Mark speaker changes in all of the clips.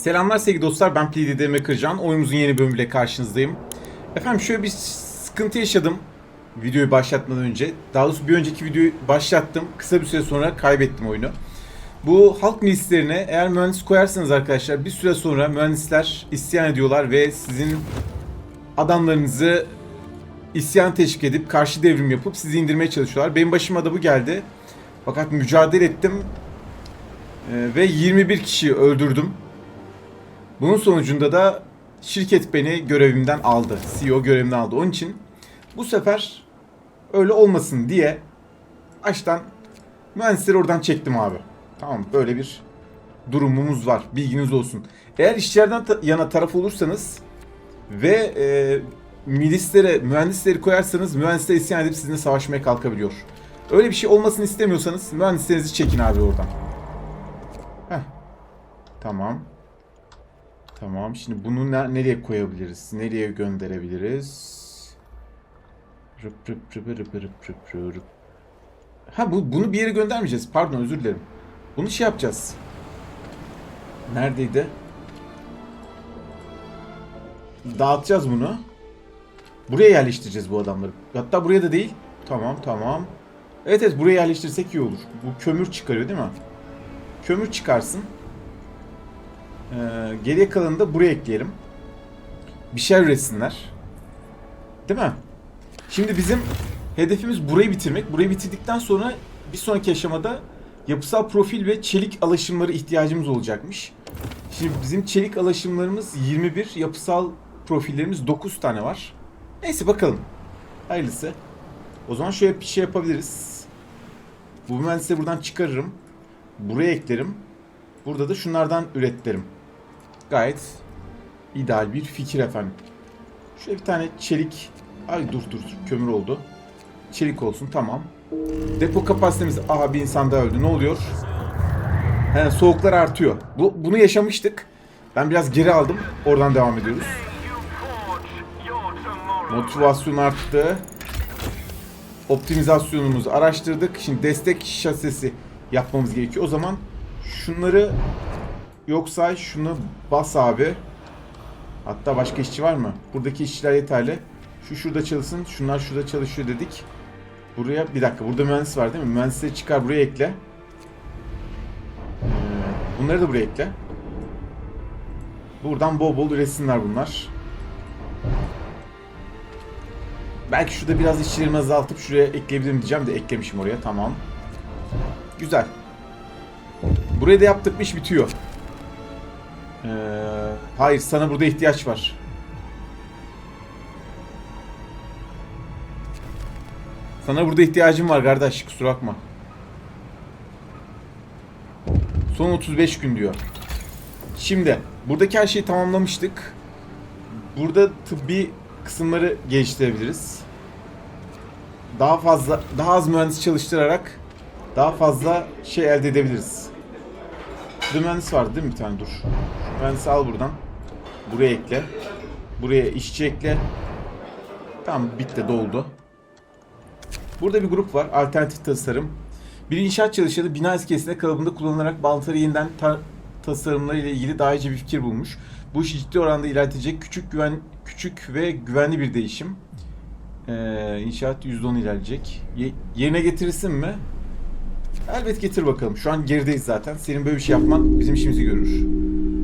Speaker 1: Selamlar sevgili dostlar ben PDDM Kırcan. Oyunumuzun yeni bölümüyle karşınızdayım. Efendim şöyle bir sıkıntı yaşadım videoyu başlatmadan önce. Daha doğrusu bir önceki videoyu başlattım. Kısa bir süre sonra kaybettim oyunu. Bu halk milislerine eğer mühendis koyarsanız arkadaşlar bir süre sonra mühendisler isyan ediyorlar ve sizin adamlarınızı isyan teşvik edip karşı devrim yapıp sizi indirmeye çalışıyorlar. Benim başıma da bu geldi. Fakat mücadele ettim Ee, ve 21 kişiyi öldürdüm. Bunun sonucunda da şirket beni görevimden aldı. CEO görevimden aldı. Onun için bu sefer öyle olmasın diye baştan mühendisleri oradan çektim abi. Tamam böyle bir durumumuz var. Bilginiz olsun. Eğer işçilerden ta- yana taraf olursanız ve e, milislere, mühendisleri koyarsanız mühendisler isyan edip sizinle savaşmaya kalkabiliyor. Öyle bir şey olmasını istemiyorsanız mühendislerinizi çekin abi oradan. Heh. Tamam. Tamam. Şimdi bunu ne- nereye koyabiliriz? Nereye gönderebiliriz? Rıp rıp rıp rıp rıp rıp rıp. Ha bu bunu bir yere göndermeyeceğiz. Pardon özür dilerim. Bunu şey yapacağız. Neredeydi? Dağıtacağız bunu. Buraya yerleştireceğiz bu adamları. Hatta buraya da değil. Tamam tamam. Evet evet buraya yerleştirsek iyi olur. Bu kömür çıkarıyor değil mi? Kömür çıkarsın. Ee, geriye kalanını da buraya ekleyelim. Bir şey üretsinler. Değil mi? Şimdi bizim hedefimiz burayı bitirmek. Burayı bitirdikten sonra bir sonraki aşamada yapısal profil ve çelik alaşımları ihtiyacımız olacakmış. Şimdi bizim çelik alaşımlarımız 21, yapısal profillerimiz 9 tane var. Neyse bakalım. Hayırlısı. O zaman şöyle bir şey yapabiliriz. Bu mühendisleri buradan çıkarırım. Buraya eklerim. Burada da şunlardan üretlerim. Gayet ideal bir fikir efendim. Şöyle bir tane çelik. Ay dur dur kömür oldu. Çelik olsun tamam. Depo kapasitemiz aha bir insan daha öldü. Ne oluyor? He, soğuklar artıyor. Bu, bunu yaşamıştık. Ben biraz geri aldım. Oradan devam ediyoruz. Motivasyon arttı. Optimizasyonumuzu araştırdık. Şimdi destek şasisi yapmamız gerekiyor. O zaman şunları yoksa şunu bas abi. Hatta başka işçi var mı? Buradaki işçiler yeterli. Şu şurada çalışsın. Şunlar şurada çalışıyor dedik. Buraya bir dakika. Burada mühendis var değil mi? Mühendisleri çıkar buraya ekle. Ee, bunları da buraya ekle. Buradan bol bol üretsinler bunlar. Belki şurada biraz işçilerimi azaltıp şuraya ekleyebilirim diyeceğim de eklemişim oraya. Tamam. Güzel. Burayı da yaptık iş bitiyor. Ee, hayır sana burada ihtiyaç var. Sana burada ihtiyacım var kardeş kusura bakma. Son 35 gün diyor. Şimdi buradaki her şeyi tamamlamıştık. Burada tıbbi kısımları geliştirebiliriz. Daha fazla, daha az mühendis çalıştırarak daha fazla şey elde edebiliriz. Burada mühendis vardı değil mi bir tane? Dur. Mühendisi al buradan. Buraya ekle. Buraya işçi ekle. Tamam bitti doldu. Burada bir grup var. Alternatif tasarım. Bir inşaat çalışanı bina iskelesinde kalıbında kullanılarak bağlantıları yeniden ta- tasarımları ile ilgili daha iyice bir fikir bulmuş. Bu işi ciddi oranda ilerletecek küçük güven küçük ve güvenli bir değişim. Ee, inşaat %10 ilerleyecek. Ye- yerine getirirsin mi? Elbet getir bakalım. Şu an gerideyiz zaten. Senin böyle bir şey yapman bizim işimizi görür.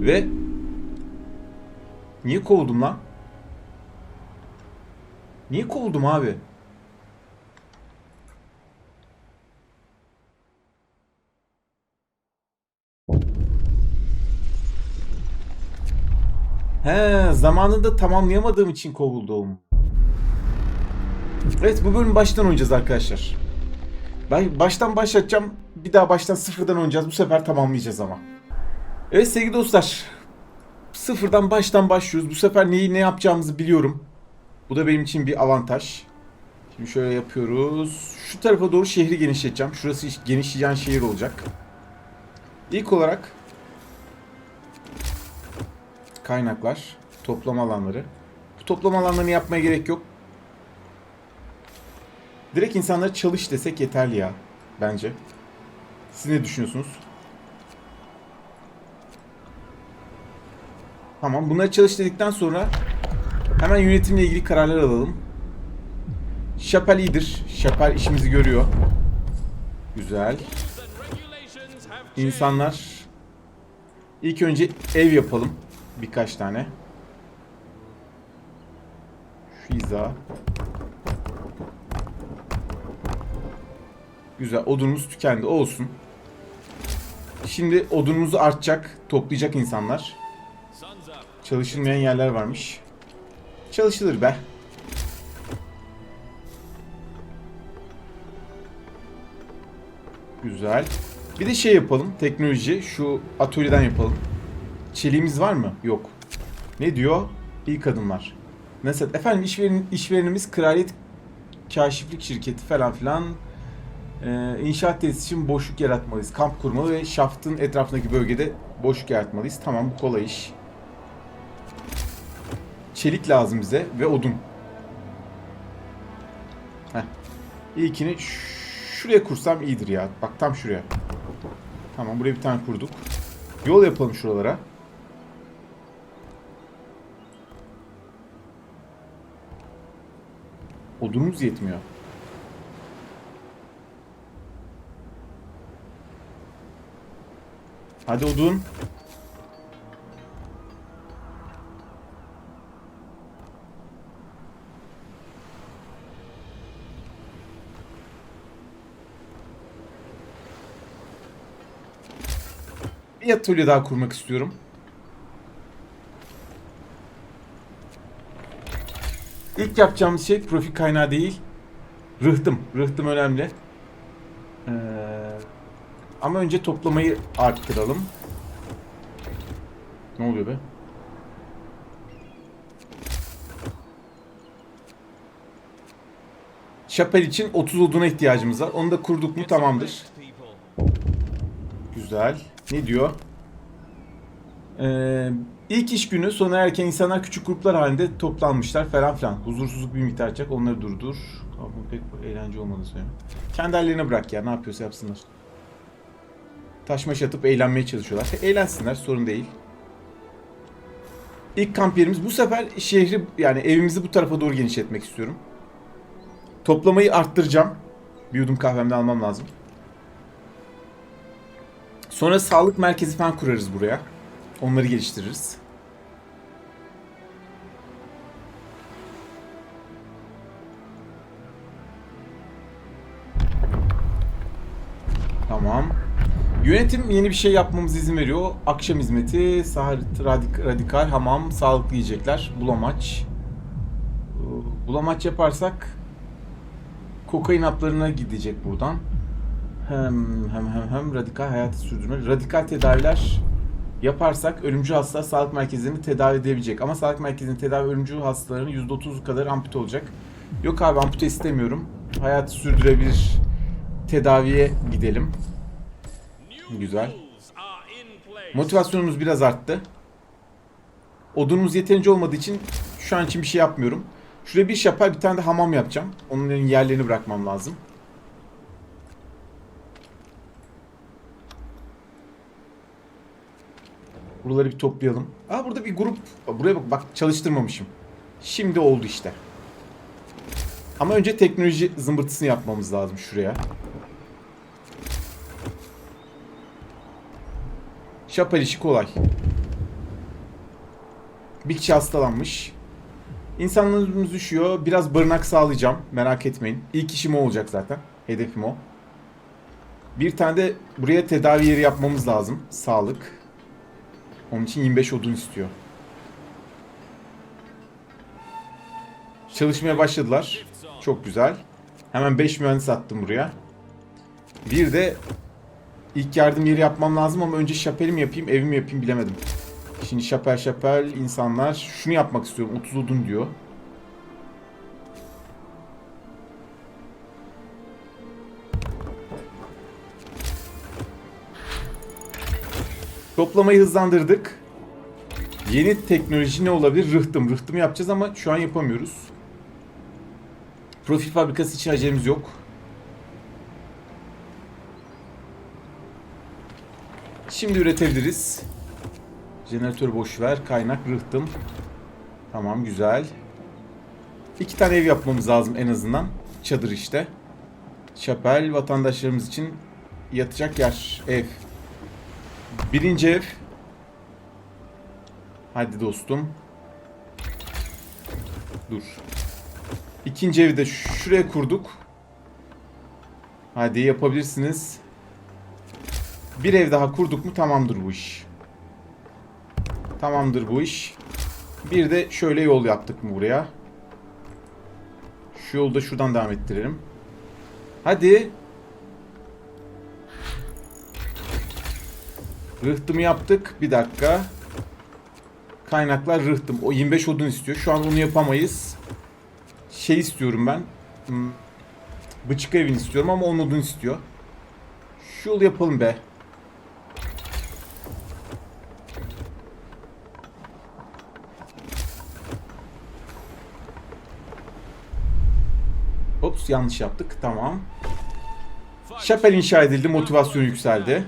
Speaker 1: Ve niye kovuldum lan? Niye kovuldum abi? He, zamanında tamamlayamadığım için kovuldum. Evet, bu bölüm baştan oynayacağız arkadaşlar. Ben baştan başlatacağım. Bir daha baştan sıfırdan oynayacağız. Bu sefer tamamlayacağız ama. Evet sevgili dostlar. Sıfırdan baştan başlıyoruz. Bu sefer neyi ne yapacağımızı biliyorum. Bu da benim için bir avantaj. Şimdi şöyle yapıyoruz. Şu tarafa doğru şehri genişleteceğim. Şurası genişleyen şehir olacak. İlk olarak kaynaklar, toplama alanları. Bu toplama alanlarını yapmaya gerek yok. Direkt insanlara çalış desek yeterli ya. Bence. Siz ne düşünüyorsunuz? Tamam bunları çalış dedikten sonra hemen yönetimle ilgili kararlar alalım. Şapel iyidir. Şapel işimizi görüyor. Güzel. İnsanlar ilk önce ev yapalım. Birkaç tane. Şu Güzel. Odunumuz tükendi. Olsun. Şimdi odunumuzu artacak. Toplayacak insanlar. Çalışılmayan yerler varmış. Çalışılır be. Güzel. Bir de şey yapalım. Teknoloji. Şu atölyeden yapalım. Çeliğimiz var mı? Yok. Ne diyor? İlk adımlar. Nasıl? Efendim işveren, işverenimiz Kraliyet Kaşiflik Şirketi falan filan. Ee, inşaat tesisi için boşluk yaratmalıyız. Kamp kurmalı ve şaftın etrafındaki bölgede boşluk yaratmalıyız. Tamam bu kolay iş. Çelik lazım bize ve odun. Heh. İlkini şuraya kursam iyidir ya. Bak tam şuraya. Tamam buraya bir tane kurduk. Yol yapalım şuralara. Odunumuz yetmiyor. Hadi odun. Bir atölye daha kurmak istiyorum. İlk yapacağımız şey profil kaynağı değil. Rıhtım. Rıhtım önemli. Ama önce toplamayı arttıralım. Ne oluyor be? Şapel için 30 oduna ihtiyacımız var. Onu da kurduk mu tamamdır. Güzel. Ne diyor? Ee, ilk iş günü sona erken insanlar küçük gruplar halinde toplanmışlar falan filan. Huzursuzluk bir miktar çek onları durdur. Ama pek eğlence olmadı söyleyeyim. Kendi hallerine bırak ya ne yapıyorsa yapsınlar. Taşmaş atıp eğlenmeye çalışıyorlar. Eğlensinler sorun değil. İlk kamp yerimiz bu sefer şehri yani evimizi bu tarafa doğru genişletmek istiyorum. Toplamayı arttıracağım. Bir yudum kahvemde almam lazım. Sonra sağlık merkezi falan kurarız buraya. Onları geliştiririz. Yönetim yeni bir şey yapmamız izin veriyor. Akşam hizmeti, sahar radik- radikal, hamam, sağlıklı yiyecekler, bulamaç. Ee, Bulamaç yaparsak kokain haplarına gidecek buradan. Hem hem hem hem radikal hayatı sürdürme. Radikal tedaviler yaparsak ölümcül hastalar sağlık merkezlerini tedavi edebilecek. Ama sağlık merkezinin tedavi ölümcül hastaların %30'u kadar ampute olacak. Yok abi ampute istemiyorum. Hayatı sürdürebilir tedaviye gidelim. Güzel. Motivasyonumuz biraz arttı. Odunumuz yeterince olmadığı için şu an için bir şey yapmıyorum. Şuraya bir şapel bir tane de hamam yapacağım. Onun yerlerini bırakmam lazım. Buraları bir toplayalım. Aa burada bir grup. Buraya bak bak çalıştırmamışım. Şimdi oldu işte. Ama önce teknoloji zımbırtısını yapmamız lazım şuraya. Şapel işi kolay. Bir kişi hastalanmış. İnsanlarımız düşüyor. Biraz barınak sağlayacağım. Merak etmeyin. İlk işim o olacak zaten. Hedefim o. Bir tane de buraya tedavi yeri yapmamız lazım. Sağlık. Onun için 25 odun istiyor. Çalışmaya başladılar. Çok güzel. Hemen 5 mühendis attım buraya. Bir de ilk yardım yeri yapmam lazım ama önce şapeli mi yapayım, evi mi yapayım bilemedim. Şimdi şapel şapel insanlar şunu yapmak istiyorum. 30 odun diyor. Toplamayı hızlandırdık. Yeni teknoloji ne olabilir? Rıhtım. Rıhtım yapacağız ama şu an yapamıyoruz. Profil fabrikası için acelemiz yok. Şimdi üretebiliriz. Jeneratörü boş ver. Kaynak rıhtım. Tamam güzel. İki tane ev yapmamız lazım en azından. Çadır işte. Şapel vatandaşlarımız için yatacak yer. Ev. Birinci ev. Hadi dostum. Dur. İkinci evi de şuraya kurduk. Hadi yapabilirsiniz. Bir ev daha kurduk mu tamamdır bu iş. Tamamdır bu iş. Bir de şöyle yol yaptık mı buraya? Şu yolu da şuradan devam ettirelim. Hadi. Rıhtımı yaptık. Bir dakika. Kaynaklar rıhtım. O 25 odun istiyor. Şu an onu yapamayız. Şey istiyorum ben. Hmm, Bıçık evin istiyorum ama 10 odun istiyor. Şu yolu yapalım be. Ops yanlış yaptık. Tamam. Şapel inşa edildi. Motivasyon yükseldi.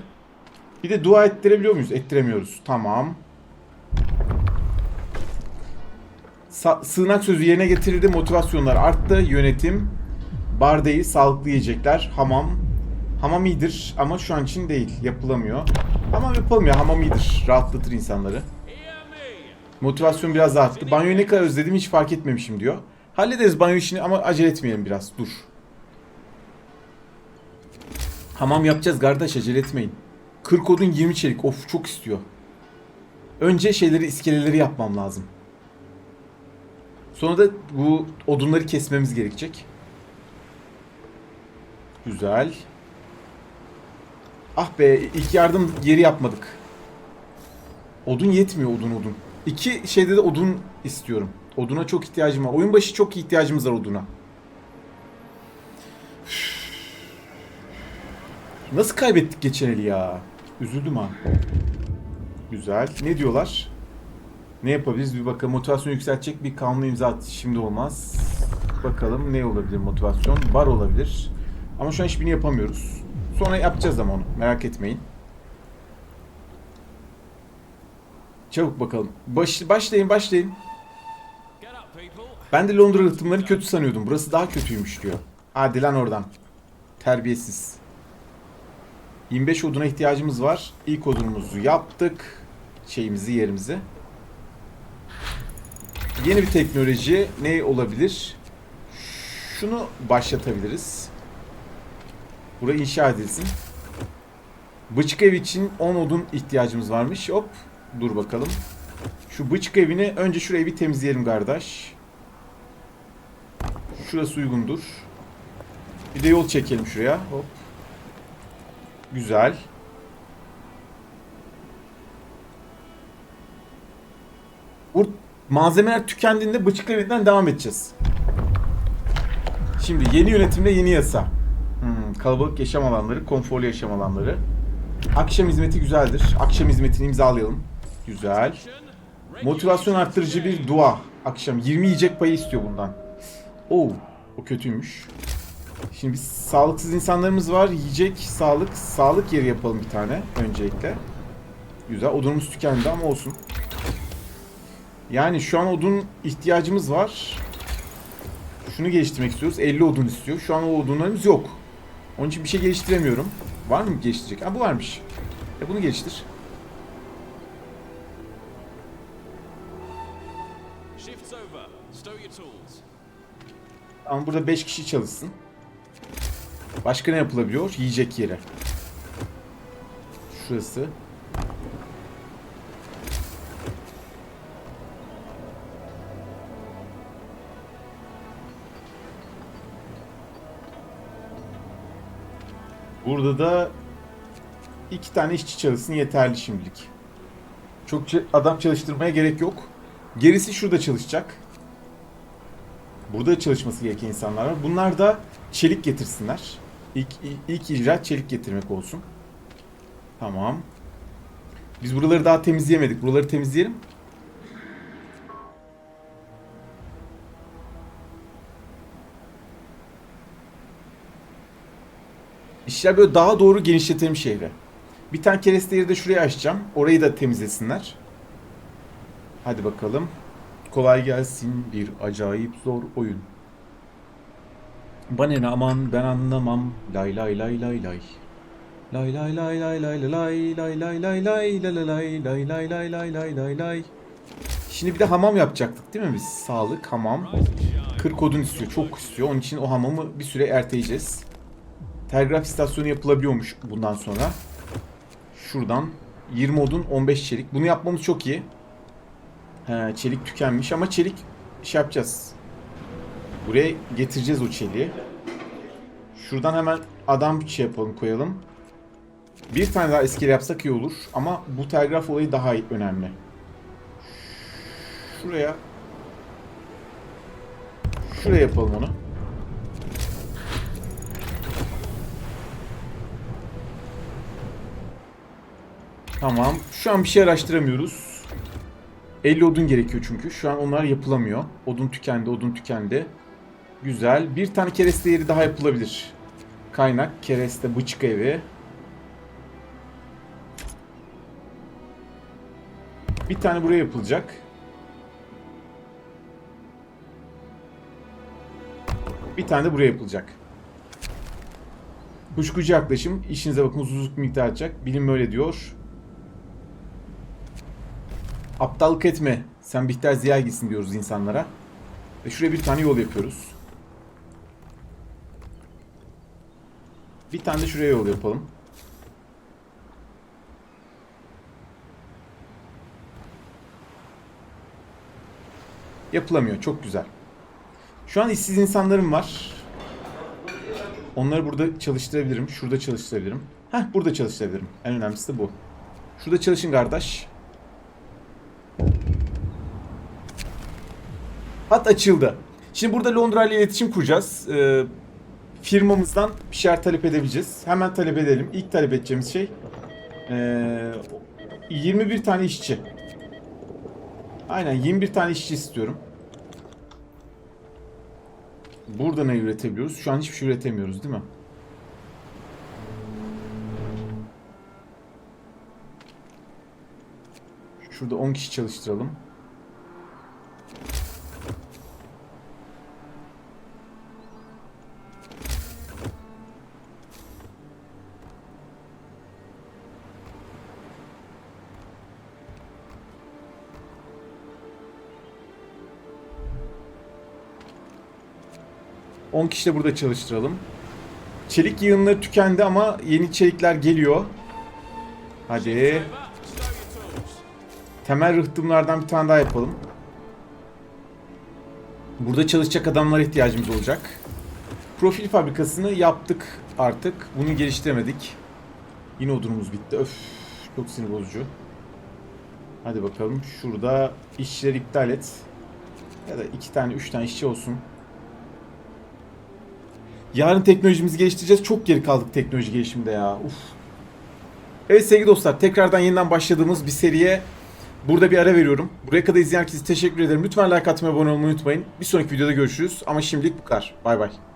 Speaker 1: Bir de dua ettirebiliyor muyuz? Ettiremiyoruz. Tamam. Sa- sığınak sözü yerine getirildi. Motivasyonlar arttı. Yönetim. Bar Sağlıklı yiyecekler. Hamam. Hamam iyidir ama şu an için değil. Yapılamıyor. Hamam yapalım ya. Hamam iyidir. Rahatlatır insanları. Motivasyon biraz arttı. Banyoyu ne kadar özledim hiç fark etmemişim diyor. Hallederiz banyo işini ama acele etmeyelim biraz. Dur. Hamam yapacağız kardeş acele etmeyin. 40 odun 20 çelik. Of çok istiyor. Önce şeyleri iskeleleri yapmam lazım. Sonra da bu odunları kesmemiz gerekecek. Güzel. Ah be ilk yardım yeri yapmadık. Odun yetmiyor odun odun. İki şeyde de odun istiyorum. Oduna çok ihtiyacım var. Oyun başı çok ihtiyacımız var oduna. Nasıl kaybettik geçen eli ya? Üzüldüm ha. Güzel. Ne diyorlar? Ne yapabiliriz? Bir bakalım. Motivasyon yükseltecek bir kanun imza at. Şimdi olmaz. Bakalım ne olabilir motivasyon? Bar olabilir. Ama şu an hiçbirini yapamıyoruz. Sonra yapacağız ama onu. Merak etmeyin. Çabuk bakalım. Baş, başlayın başlayın. Ben de Londra rıhtımlarını kötü sanıyordum. Burası daha kötüymüş diyor. Hadi lan oradan. Terbiyesiz. 25 oduna ihtiyacımız var. İlk odunumuzu yaptık. Şeyimizi, yerimizi. Yeni bir teknoloji ne olabilir? Şunu başlatabiliriz. Bura inşa edilsin. Bıçık ev için 10 odun ihtiyacımız varmış. Hop. Dur bakalım. Şu bıçık evini önce şurayı bir temizleyelim kardeş. Şurası uygundur. Bir de yol çekelim şuraya. Hop. Güzel. Bu malzemeler tükendiğinde bıçık evinden devam edeceğiz. Şimdi yeni yönetimde yeni yasa. Hmm, kalabalık yaşam alanları, konforlu yaşam alanları. Akşam hizmeti güzeldir. Akşam hizmetini imzalayalım. Güzel. Motivasyon arttırıcı bir dua. Akşam 20 yiyecek payı istiyor bundan. Oo, o kötüymüş. Şimdi biz sağlıksız insanlarımız var. Yiyecek, sağlık, sağlık yeri yapalım bir tane öncelikle. Güzel. Odunumuz tükendi ama olsun. Yani şu an odun ihtiyacımız var. Şunu geliştirmek istiyoruz. 50 odun istiyor. Şu an o odunlarımız yok. Onun için bir şey geliştiremiyorum. Var mı geliştirecek? Ha bu varmış. E bunu geliştir.
Speaker 2: Shifts over. Stow your tools.
Speaker 1: Ama burada 5 kişi çalışsın. Başka ne yapılabiliyor? Yiyecek yere. Şurası. Burada da iki tane işçi çalışsın yeterli şimdilik. Çok adam çalıştırmaya gerek yok. Gerisi şurada çalışacak. Burada çalışması gereken insanlar var. Bunlar da çelik getirsinler. İlk, ilk icraat çelik getirmek olsun. Tamam. Biz buraları daha temizleyemedik. Buraları temizleyelim. İşler böyle daha doğru genişletelim şehre. Bir tane kereste yeri de şuraya açacağım. Orayı da temizlesinler. Hadi bakalım. Kolay gelsin bir acayip zor oyun. Bana ne aman ben anlamam. Lay lay lay lay lay. Lay lay lay lay lay lay lay lay lay lay lay lay lay lay lay lay lay lay lay. Şimdi bir de hamam yapacaktık değil mi biz? Sağlık, hamam.
Speaker 2: Rise and shine.
Speaker 1: 40 odun istiyor, çok istiyor. Onun için o hamamı bir süre erteleyeceğiz. Telgraf istasyonu yapılabiliyormuş bundan sonra. Şuradan 20 odun 15 çelik. Bunu yapmamız çok iyi. He, çelik tükenmiş ama çelik şey yapacağız. Buraya getireceğiz o çeliği. Şuradan hemen adam şey yapalım koyalım. Bir tane daha iskele yapsak iyi olur ama bu telgraf olayı daha önemli. Şuraya Şuraya yapalım onu. Tamam. Şu an bir şey araştıramıyoruz. 50 odun gerekiyor çünkü. Şu an onlar yapılamıyor. Odun tükendi, odun tükendi. Güzel. Bir tane kereste yeri daha yapılabilir. Kaynak, kereste, bıçkı evi. Bir tane buraya yapılacak. Bir tane de buraya yapılacak. Kuşkucu yaklaşım. İşinize bakın huzursuzluk miktarı artacak. Bilim böyle diyor. Aptallık etme. Sen Bihter Ziya gitsin diyoruz insanlara. Ve şuraya bir tane yol yapıyoruz. Bir tane de şuraya yol yapalım. Yapılamıyor. Çok güzel. Şu an işsiz insanlarım var. Onları burada çalıştırabilirim. Şurada çalıştırabilirim. Heh burada çalıştırabilirim. En önemlisi de bu. Şurada çalışın kardeş. Hat açıldı. Şimdi burada Londra ile iletişim kuracağız. Ee, firmamızdan bir şeyler talep edebileceğiz. Hemen talep edelim. İlk talep edeceğimiz şey ee, 21 tane işçi. Aynen 21 tane işçi istiyorum. Burada ne üretebiliyoruz? Şu an hiçbir şey üretemiyoruz değil mi? Şurada 10 kişi çalıştıralım. On kişi de burada çalıştıralım. Çelik yığınları tükendi ama yeni çelikler geliyor. Hadi. Temel rıhtımlardan bir tane daha yapalım. Burada çalışacak adamlara ihtiyacımız olacak. Profil fabrikasını yaptık artık. Bunu geliştiremedik. Yine odunumuz bitti. Öf, çok sinir bozucu. Hadi bakalım. Şurada işçileri iptal et. Ya da iki tane, üç tane işçi olsun. Yarın teknolojimizi geliştireceğiz. Çok geri kaldık teknoloji gelişiminde ya. Uf. Evet sevgili dostlar tekrardan yeniden başladığımız bir seriye burada bir ara veriyorum. Buraya kadar izleyen herkese teşekkür ederim. Lütfen like atmayı abone olmayı unutmayın. Bir sonraki videoda görüşürüz. Ama şimdilik bu kadar. Bay bay.